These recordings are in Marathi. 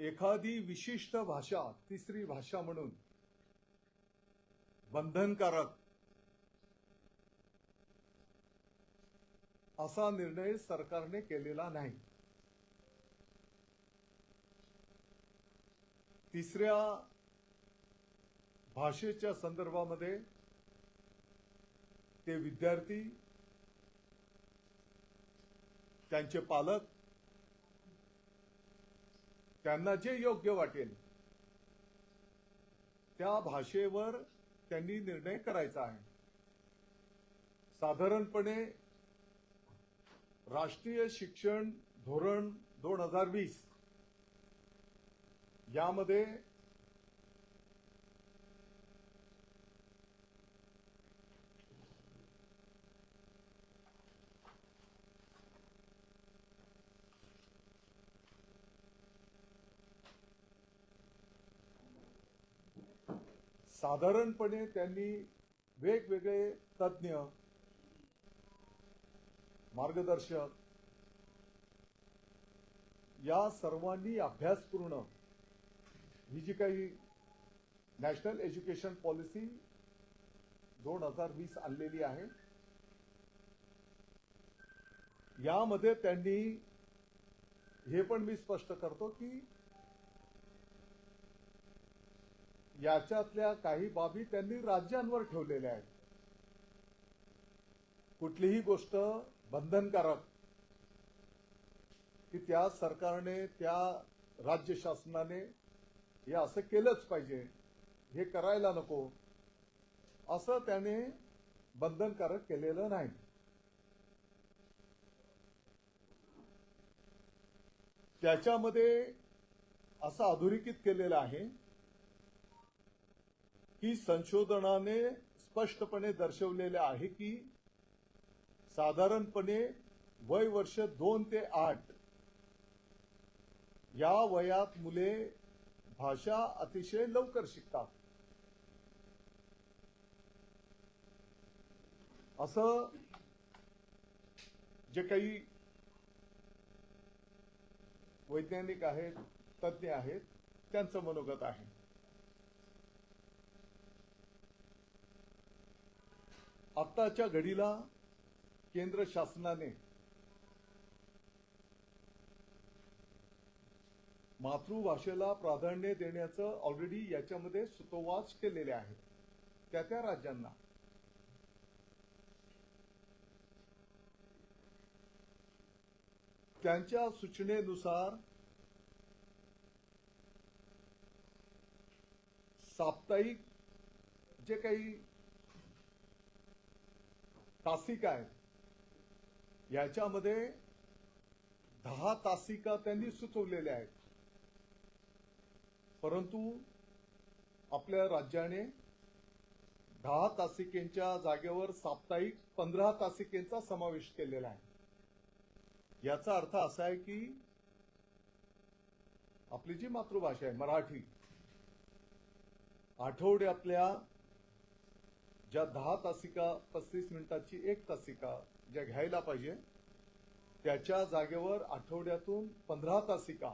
एखादी विशिष्ट भाषा तिसरी भाषा म्हणून बंधनकारक असा निर्णय सरकारने केलेला नाही. तिसऱ्या भाषेच्या संदर्भामध्ये ते विद्यार्थी त्यांचे पालक त्यांना जे योग्य वाटेल त्या भाषेवर त्यांनी निर्णय करायचा आहे. साधारणपणे राष्ट्रीय शिक्षण धोरण दोन हजार वीस यामध्ये साधारणपणे त्यांनी वेगवेगळे तज्ज्ञ मार्गदर्शक या सर्वांनी अभ्यासपूर्ण ही जी काही नॅशनल एज्युकेशन पॉलिसी दोन हजार वीस आणलेली आहे यामध्ये त्यांनी हे पण मी स्पष्ट करतो की याच्यातल्या काही बाबी त्यांनी राज्यांवर ठेवलेल्या आहेत. कुठलीही गोष्ट बंधनकारक की त्या सरकारने त्या राज्य शासनाने हे असं केलंच पाहिजे हे करायला नको असं त्याने बंधनकारक केलेलं नाही. त्याच्यामध्ये असं अधोरेखित केलेलं आहे ही संशोधनाने स्पष्टपणे दर्शवलेले आहे की साधारणपणे वय वर्ष दोन ते आठ या वयात मुले भाषा अतिशय लवकर शिकतात. असं जे काही वैज्ञानिक आहेत तज्ज्ञ आहेत त्यांचं मनोगत आहे. आत्ताच्या घडीला केंद्र शासनाने मातृभाषेला प्राधान्य देण्याचं ऑलरेडी याच्यामध्ये सुतोवाच केलेले आहे. त्या त्या राज्यांना. त्यांच्या सूचनेनुसार साप्ताहिक जे काही तासिका आहेत. याच्यामध्ये दहा तासिका त्यांनी सुचवलेल्या आहेत. परंतु आपल्या राज्याने दहा तासिकेंच्या जागेवर साप्ताहिक पंधरा तासिकेंचा समावेश केलेला आहे. याचा अर्थ असा आहे की आपली जी मातृभाषा आहे मराठी आठवड्यातल्या ज्या दहा तासिका पस्तीस मिनिटाची एक तासिका ज्या घ्यायला पाहिजे त्याच्या जागेवर आठवड्यातून पंधरा तासिका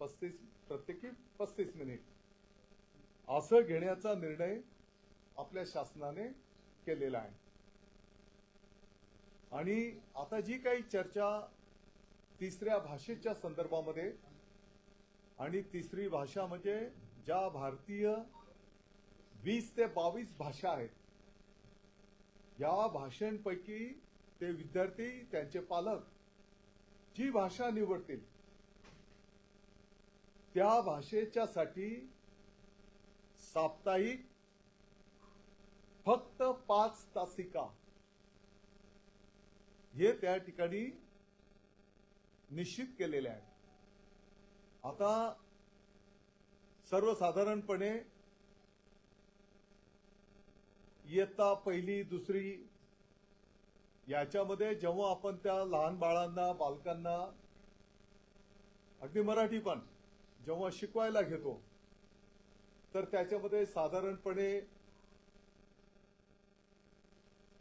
पस्तीस प्रत्येकी पस्तीस मिनिट असं घेण्याचा निर्णय आपल्या शासनाने केलेला आहे. आणि आता जी काही चर्चा तिसऱ्या भाषेच्या संदर्भामध्ये आणि तिसरी भाषा म्हणजे ज्या भारतीय वीस ते बावीस भाषा आहेत. या भाषांपैकी ते विद्यार्थी त्यांचे पालक जी भाषा निवडतील त्या भाषेच्या साठी साप्ताहिक फक्त पाच तासिका. हे त्या ठिकाणी निश्चित केलेले आहे आता सर्वसाधारणपणे इयत्ता पहिली दुसरी याच्यामध्ये जेव्हा आपण त्या लहान बाळांना बालकांना अगदी मराठी पण जेव्हा शिकवायला घेतो तर त्याच्यामध्ये साधारणपणे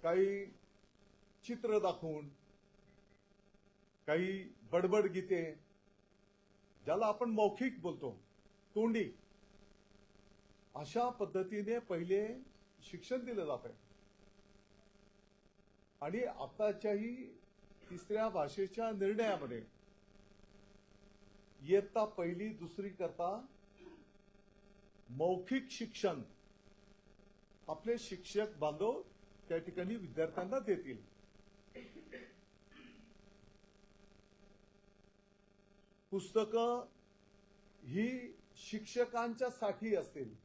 काही चित्र दाखवून काही बडबड गीते ज्याला आपण मौखिक बोलतो तोंडी अशा पद्धतीने पहिले शिक्षण दिलं जात आहे आणि आताच्याही तिसऱ्या भाषेच्या निर्णयामध्ये इयत्ता पहिली दुसरी करता मौखिक शिक्षण आपले शिक्षक बांधव त्या ठिकाणी विद्यार्थ्यांना देतील. पुस्तकं ही शिक्षकांच्या साठी असतील.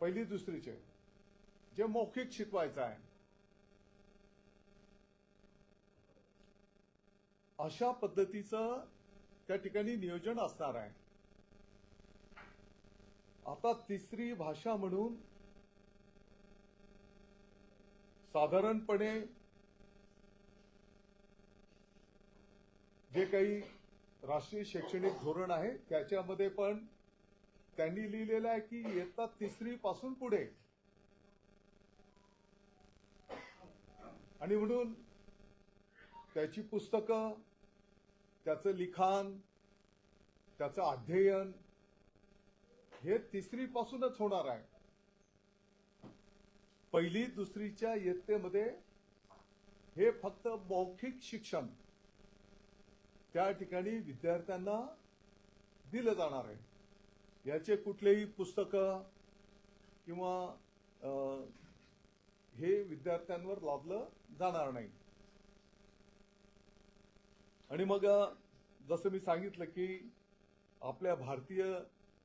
पहिली दुसरीचे. जे मौखिक शिकवायचं आहे. अशा पद्धतीचं त्या ठिकाणी नियोजन असणार आहे. आता तिसरी भाषा म्हणून साधारणपणे जे काही राष्ट्रीय शैक्षणिक धोरण आहे त्याच्यामध्ये पण त्यांनी लिहिलेलं आहे की इयत्ता तिसरी पासून पुढे. आणि म्हणून त्याची पुस्तकं त्याचं लिखाण त्याचं अध्ययन हे तिसरी पासूनच होणार आहे. पहिली दुसरीच्या इयत्तेमध्ये हे फक्त मौखिक शिक्षण त्या ठिकाणी विद्यार्थ्यांना दिलं जाणार आहे. याचे कुठलेही पुस्तकं किंवा हे विद्यार्थ्यांवर लादलं जाणार नाही. आणि मग जसं मी सांगितलं की आपल्या भारतीय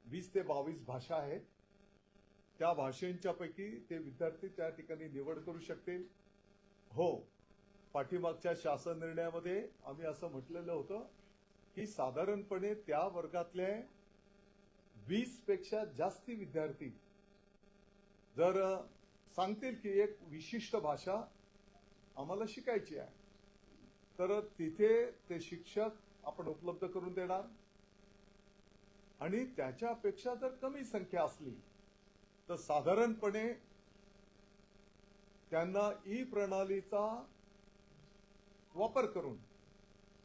वीस ते बावीस भाषा आहेत त्या भाषांच्या पैकी ते विद्यार्थी त्या ठिकाणी निवड करू शकतील. हो पाठीमागच्या शासन निर्णयामध्ये आम्ही असं म्हटलेलं होतं की साधारणपणे त्या वर्गातले वीसपेक्षा जास्ती विद्यार्थी. जर सांगतील की एक विशिष्ट भाषा आम्हाला शिकायची आहे तर तिथे ते शिक्षक आपण उपलब्ध करून देणार. आणि त्याच्यापेक्षा जर कमी संख्या असली तर साधारणपणे त्यांना ई प्रणालीचा वापर करून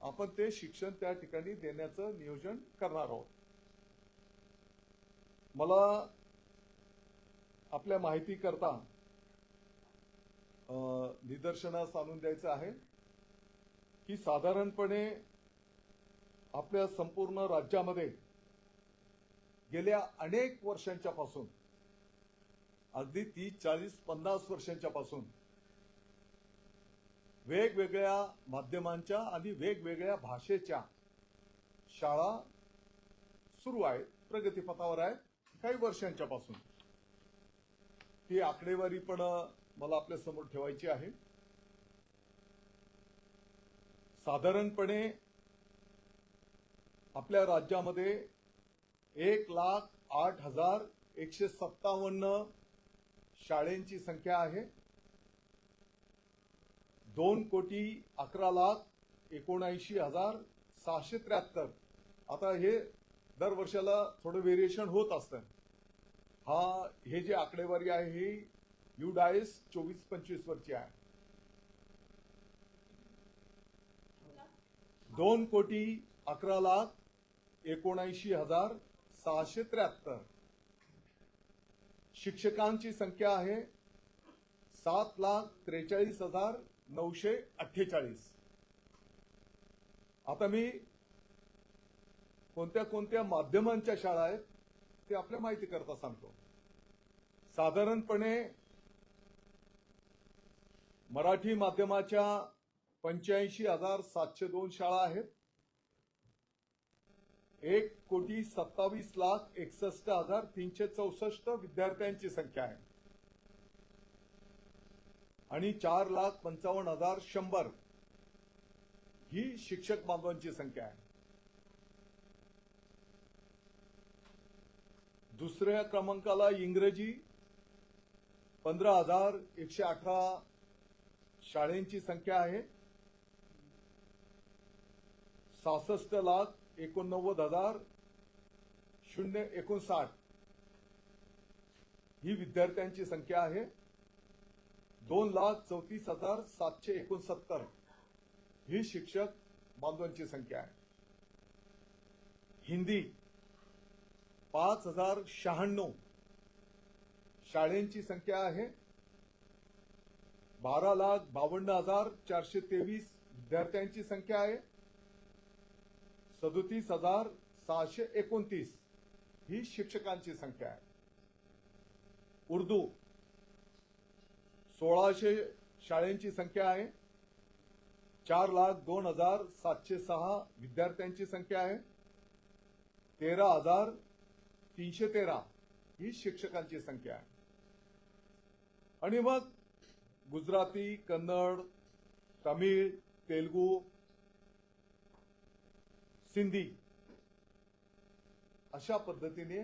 आपण ते शिक्षण त्या ठिकाणी देण्याचं नियोजन करणार आहोत. मला आपल्या माहिती करता निदर्शनास आणून द्यायचं आहे की साधारणपणे आपल्या संपूर्ण राज्यामध्ये गेल्या अनेक वर्षांच्या पासून अगदी तीस चाळीस पन्नास वर्षांच्या पासून वेगवेगळ्या माध्यमांच्या आणि वेगवेगळ्या भाषेच्या शाळा सुरू आहेत प्रगतीपथावर आहेत. काही वर्षांच्या पासून ती आकडेवारी पण मला आपल्यासमोर ठेवायची आहे. साधारणपणे आपल्या राज्यामध्ये एक लाख आठ हजार एकशे सत्तावन्न शाळेंची संख्या आहे. दोन कोटी अकरा लाख एकोणऐंशी हजार सहाशे त्र्याहत्तर. आता हे दर वर्षाला थोडं व्हेरिएशन होत असतं. हा हे जे आकडेवारी आहे ही यू डायस चोवीस पंचवीस वरची आहे. दोन कोटी अकरा लाख एकोणऐंशी हजार सहाशे त्र्याहत्तर. शिक्षकांची संख्या आहे सात लाख त्रेचाळीस हजार नऊशे अठ्ठेचाळीस. आता मी कोणत्या कोणत्या माध्यमांच्या शाळा आहेत ते आपल्या माहिती करता सांगतो. साधारणपणे मराठी माध्यमाच्या पंच्याऐंशी हजार सातशे दोन शाळा आहेत. एक कोटी सत्तावीस लाख एकसष्ट हजार तीनशे चौसष्ट विद्यार्थ्यांची संख्या आहे. आणि चार लाख पंचावन्न हजार शंभर ही शिक्षक बांधवांची संख्या आहे. दुसऱ्या क्रमांकाला इंग्रजी पंधरा हजार एकशे अठरा शाळेंची संख्या आहे. सहासष्ट लाख एकोणनव्वद हजार शून्य एकोणसाठ ही विद्यार्थ्यांची संख्या आहे. दोन लाख चौतीस हजार सातशे एकोणसत्तर ही शिक्षक बांधवांची संख्या आहे. हिंदी पाच हजार शहाण्णव. शाळेंची संख्या आहे बारा लाख बावन्न हजार चारशे तेवीस. विद्यार्थ्यांची संख्या आहे सदोतीस हजार सहाशे एकोणतीस. ही शिक्षकांची संख्या आहे. उर्दू सोळाशे शाळेंची संख्या आहे. चार लाख दोन हजार सातशे सहा. विद्यार्थ्यांची संख्या आहे. तेरा हजार तीनशे तेरा ही शिक्षकांची संख्या आहे. आणि मग गुजराती कन्नड तमिळ तेलगू सिंधी अशा पद्धतीने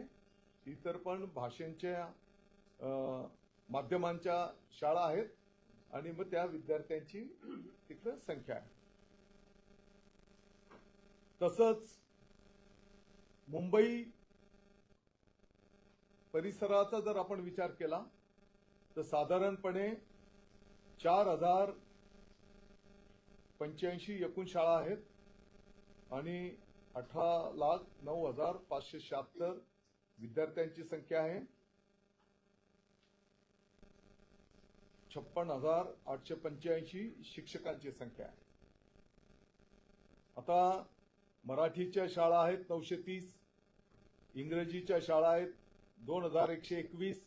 इतर पण भाषांच्या माध्यमांच्या शाळा आहेत आणि मग त्या विद्यार्थ्यांची तिकडे संख्या आहे. तसंच मुंबई परिसराचा जर आपण विचार केला तर साधारणपणे चार हजार पंच्याऐंशी एकूण शाळा आहेत आणि अठरा लाख नऊ हजार पाचशे शहात्तर विद्यार्थ्यांची संख्या आहे. छप्पन हजार आठशे पंच्याऐंशी शिक्षकांची संख्या आहे. आता मराठीच्या शाळा आहेत नऊशे तीस इंग्रजीच्या शाळा आहेत दोन हजार एकशे एकवीस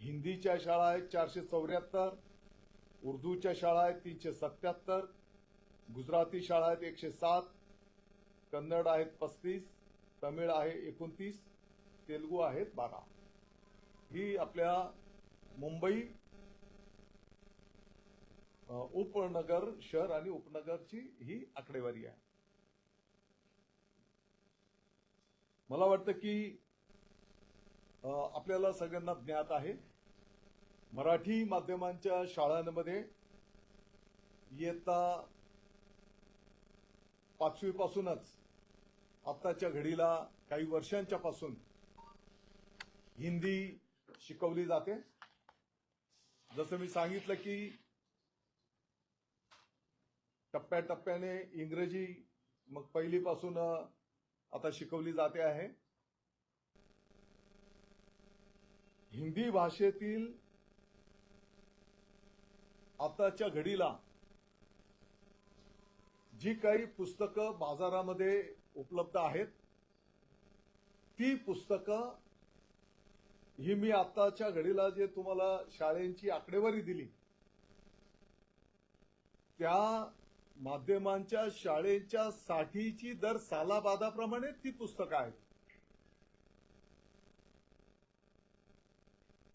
हिंदीच्या शाळा आहेत चारशे चौऱ्याहत्तर उर्दूच्या शाळा आहेत तीनशे सत्याहत्तर गुजराती शाळा आहेत एकशे सात कन्नड आहेत पस्तीस तमिळ आहे एकोणतीस तेलगू आहेत बारा. ही आपल्या मुंबई उपनगर शहर आणि उपनगरची ही आकडेवारी आहे. मला वाटतं की आपल्याला सगळ्यांना ज्ञात आहे. मराठी माध्यमांच्या शाळांमध्ये इयत्ता पाचवीपासूनच आत्ताच्या घडीला काही वर्षांच्या पासून हिंदी शिकवली जाते. जसं मी सांगितलं की टप्प्याटप्प्याने इंग्रजी मग पहिलीपासून आता शिकवली जाते आहे. हिंदी भाषेतील आताच्या घडीला जी काही पुस्तकं बाजारामध्ये उपलब्ध आहेत ती पुस्तकं ही मी आताच्या घडीला जे तुम्हाला शाळेंची आकडेवारी दिली त्या माध्यमांच्या शाळेच्या साठीची दर सालाबादाप्रमाणे ती पुस्तकं आहेत.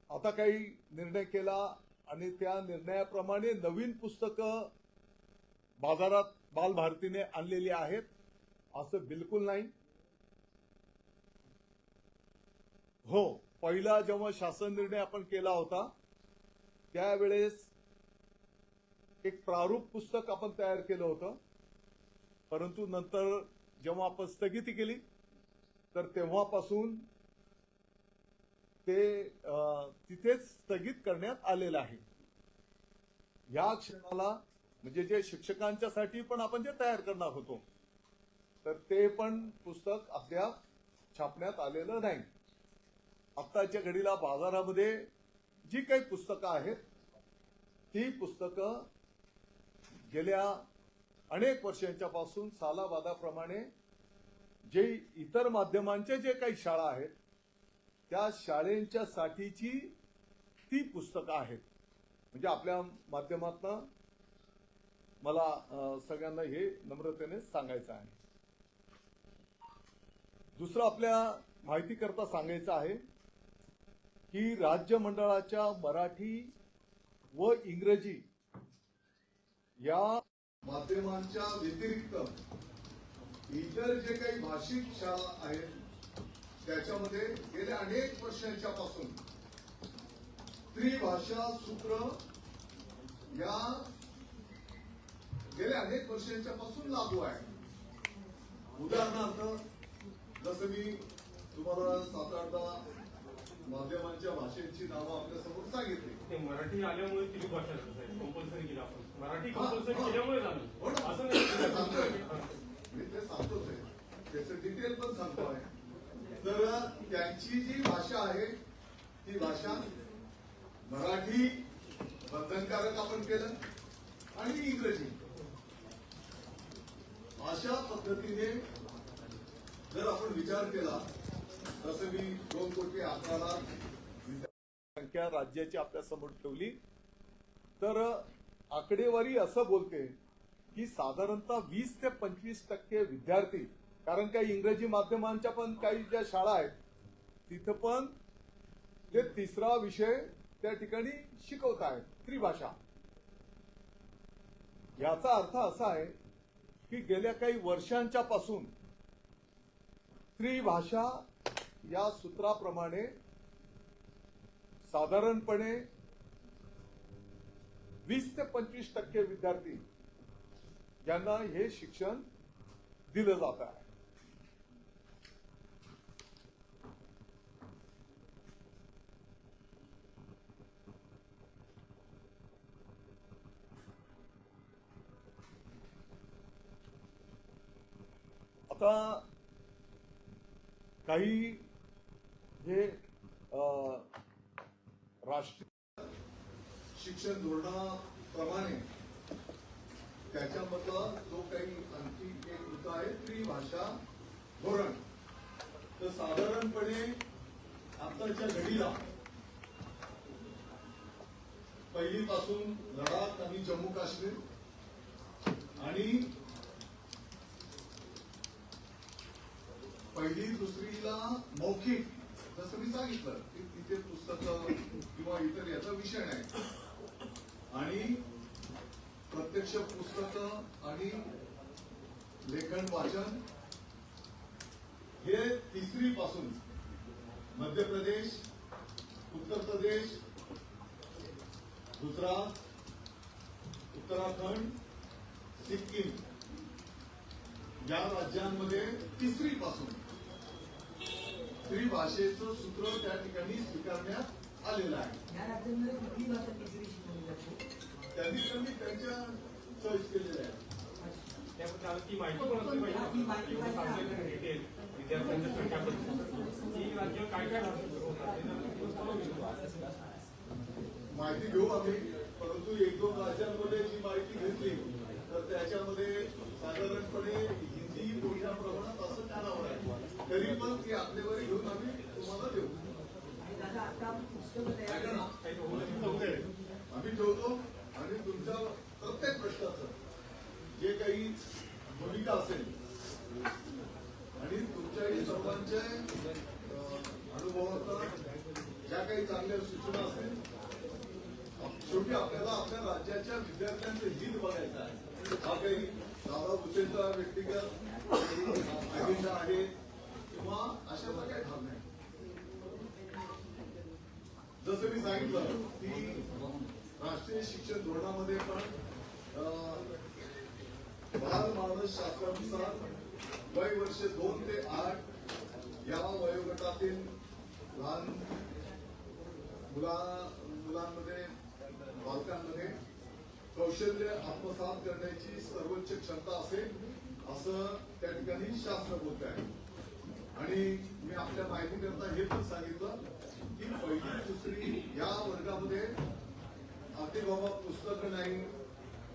आता काही निर्णय केला आणि त्या निर्णयाप्रमाणे नवीन पुस्तकं बाजारात बालभारतीने आणलेली आहेत. असं बिलकुल नाही. हो पहिला जेव्हा शासन निर्णय आपण केला होता त्यावेळेस एक प्रारूप पुस्तक आपण तयार केलं होतं. परंतु नंतर जेव्हा आपण स्थगिती केली तर तेव्हापासून ते तिथेच स्थगित करण्यात आलेलं आहे. या क्षणाला म्हणजे जे शिक्षकांच्यासाठी पण आपण जे तयार करणार होतो तर ते पण पुस्तक अद्याप छापण्यात आलेलं नाही. आत्ताच्या घडीला बाजारामध्ये जी काही पुस्तकं आहेत ती पुस्तकं गेल्या अनेक वर्षांच्या पासून सालाबादाप्रमाणे जे इतर माध्यमांचे जे काही शाळा आहेत त्या शाळेंच्या साठीची ती पुस्तकं आहेत. म्हणजे आपल्या माध्यमातनं मला सगळ्यांना हे नम्रतेने सांगायचं आहे. दुसरं आपल्या माहिती करता सांगायचं आहे की राज्य मंडळाच्या मराठी व इंग्रजी या माध्यमांच्या व्यतिरिक्त इतर जे काही भाषिक शाळा आहेत त्याच्यामध्ये गेल्या अनेक वर्षांच्या पासून त्रिभाषा सूत्र या गेल्या अनेक वर्षांच्या पासून लागू आहे. उदाहरणार्थ जसं मी तुम्हाला सात आठदा माध्यमांच्या भाषेची नावं आपल्यासमोर सांगितली. ते मराठी आल्यामुळे किती भाषा कंपल्सरी केली आपण. मराठी हा, कंपल्सरी हा. केल्यामुळे हो झालं ना. असं मी ते सांगतोच आहे. त्याचं डिटेल पण सांगतो आहे तर त्यांची जी भाषा आहे ती भाषा मराठी बंधनकारक आपण केलं आणि इंग्रजी. अशा पद्धतीने जर आपण विचार केला तसं मी दोन कोटी अकरा लाख संख्या राज्याची आपल्यासमोर ठेवली तर आकडेवारी असं बोलते की साधारणतः वीस ते पंचवीस टक्के विद्यार्थी कारण काही इंग्रजी माध्यमांच्या पण काही ज्या शाळा आहेत तिथं पण ते तिसरा विषय त्या ठिकाणी शिकवत आहेत त्रिभाषा. याचा अर्थ असा आहे की गेल्या काही वर्षांच्या पासून त्रिभाषा या सूत्राप्रमाणे साधारणपणे वीस ते पंचवीस टक्के विद्यार्थी यांना हे शिक्षण दिलं जात आहे. आता काही हे राष्ट्रीय शिक्षण धोरणाप्रमाणे त्याच्यामधला जो काही आणखी एक मुद्दा आहे त्रिभाषा धोरण. तर साधारणपणे आताच्या घडीला पहिलीपासून लडाख आणि जम्मू काश्मीर आणि पहिली दुसरीला मौखिक जसं मी सांगितलं की तिथे पुस्तकं किंवा इतर याचा विषय नाही. आणि प्रत्यक्ष पुस्तकं आणि लेखन वाचन हे तिसरी पासून मध्य प्रदेश उत्तर प्रदेश गुजरात उत्तराखंड सिक्कीम या राज्यांमध्ये तिसरी पासून त्रिभाषेचं सूत्र त्या ठिकाणी स्वीकारण्यात आलेलं आहे. या राज्यांमध्ये कुठली भाषा तिसरी शिकवली जाते? त्यांनी त्यांनी त्यांच्या चॉईस केलेल्या आहे त्याबद्दल आता ती माहिती पण पाहिजे? ही राज्य काय काय. माहिती घेऊ आम्ही. परंतु एक दोन राज्यांमध्ये जी माहिती घेतली तर त्याच्यामध्ये साधारणपणे हिंदी मोठ्या प्रमाणात असं कानावर आहे. तरी पण ती आपल्यावर घेऊन आम्ही तुम्हाला देऊ आणि दादा आता पुस्तकं तयार ऐका ना, काही होऊ नये. आम्ही ठेवतो आणि तुमच्या प्रत्येक प्रश्नाचं जे काही भूमिका असेल आणि तुमच्याही सर्वांच्या अं, अनुभवाचा ज्या काही चांगल्या सूचना असेल शेवटी आपल्याला आपल्या राज्याच्या विद्यार्थ्यांचं हित बघायचं आहे हा काही दादा भुसेचा व्यक्तिगत अजेंडा आहे किंवा अशाचा काही भाग नाही जसं मी सांगितलं की राष्ट्रीय शिक्षण धोरणामध्ये पण अं, बाल मानस शास्त्रानुसार वय वर्ष दोन ते आठ या वयोगटातील लहान मुला मुलांमध्ये बालकांमध्ये कौशल्य आत्मसात करण्याची सर्वोच्च क्षमता असेल असं त्या ठिकाणी शास्त्र बोलत आहे आणि मी आपल्या माहितीकरता हे पण सांगितलं ही पहिली दुसरी या वर्गामध्ये अगदी बाबा पुस्तकं नाही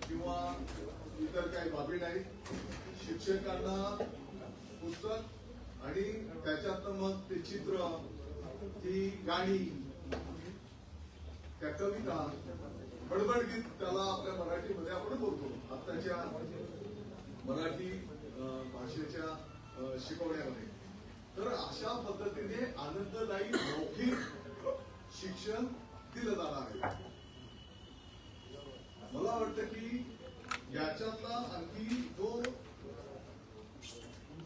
किंवा इतर काही बाबी नाही. शिक्षकांना पुस्तक आणि त्याच्यातनं मग ते चित्र ती गाणी त्या कविता बडबड गीत त्याला आपल्या मराठीमध्ये आपण बोलतो. आताच्या मराठी भाषेच्या शिकवण्यामध्ये. तर अशा पद्धतीने आनंददायी मौखिक शिक्षण दिलं जाणार आहे. मला वाटतं की याच्यातला आणखी जो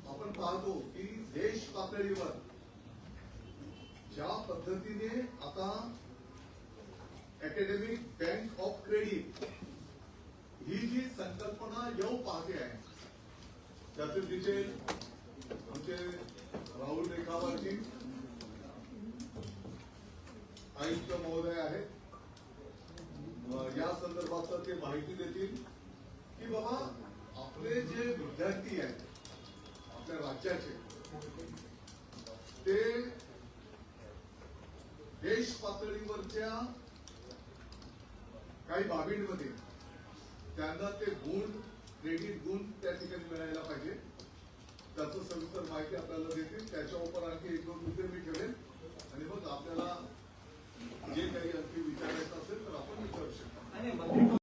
आपण पाहतो की देश पातळीवर ज्या पद्धतीने आता अकॅडमिक बँक ऑफ क्रेडिट ही जी संकल्पना येऊ पाहते आहे त्याचे तिचे आमचे राहुल रेखावाची आयुक्त महोदय आहेत. या संदर्भात ते माहिती देतील की बाबा आपले जे विद्यार्थी आहेत आपल्या राज्याचे ते देश पातळीवरच्या काही बाबींमध्ये त्यांना ते गुण क्रेडिट गुण त्या ठिकाणी मिळायला पाहिजे. त्याचं सविस्तर माहिती आपल्याला देतील. त्याच्या उपर आणखी एक दोन मुद्दे मी ठेवेन. आणि मग आपल्याला जे काही अगदी विचारायचं असेल तर आपण विचारू शकतो.